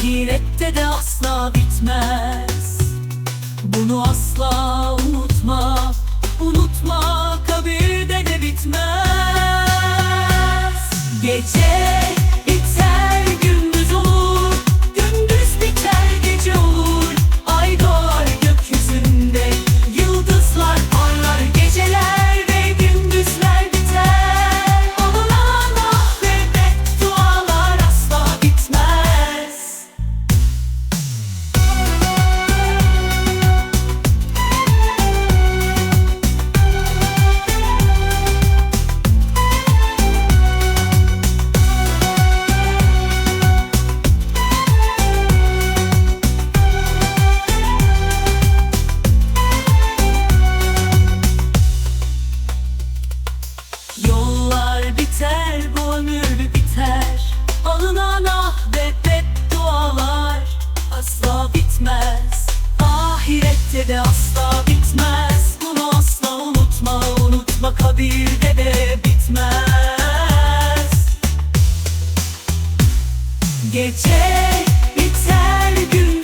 Ahirette de asla bitmez. Bunu asla unutma. Unutma kabirde de bitmez. Gece De asla bitmez. Bunu asla unutma, unutma kabirde de bitmez. Gece biter, gündüz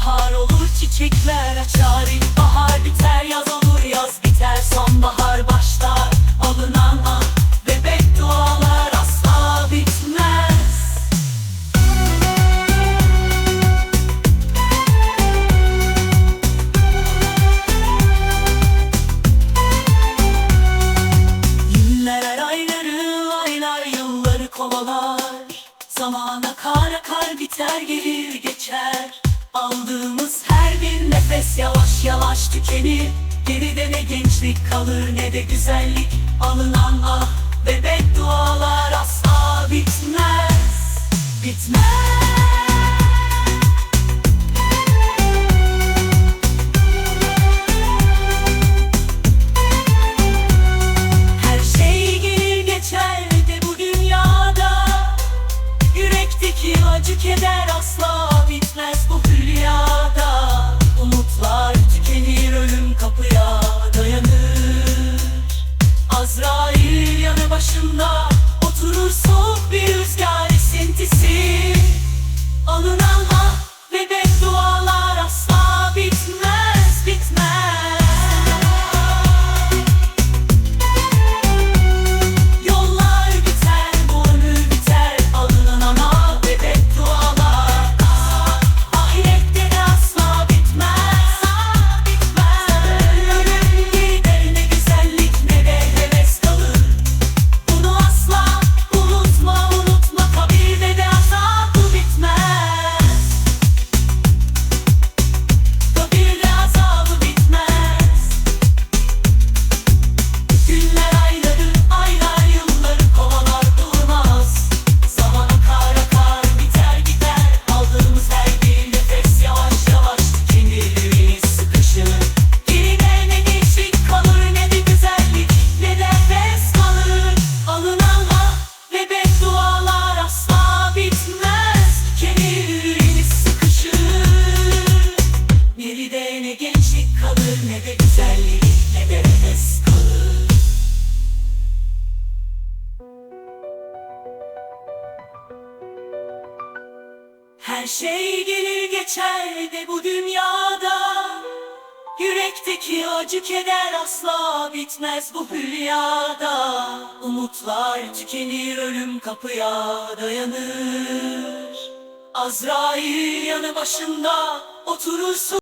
İlkbahar olur, çiçekler açar. İlkbahar biter, yaz olur, yaz biter. Sonbahar başlar, alınan an Ve beddualar asla bitmez. Günler ayları, aylar yılları kovalar. Zaman akar akar biter gelir geçer Aldığımız her bir nefes yavaş yavaş tükenir. Geride ne gençlik kalır ne de güzellik. Alınan ah ve beddualar asla bitmez. Bitmez. Şey acı keder asla Her şey gelir geçer de bu dünyada. Yürekteki acı keder asla bitmez bu hülyada. Umutlar tükenir ölüm kapıya dayanır. Azrail yanı başında oturursun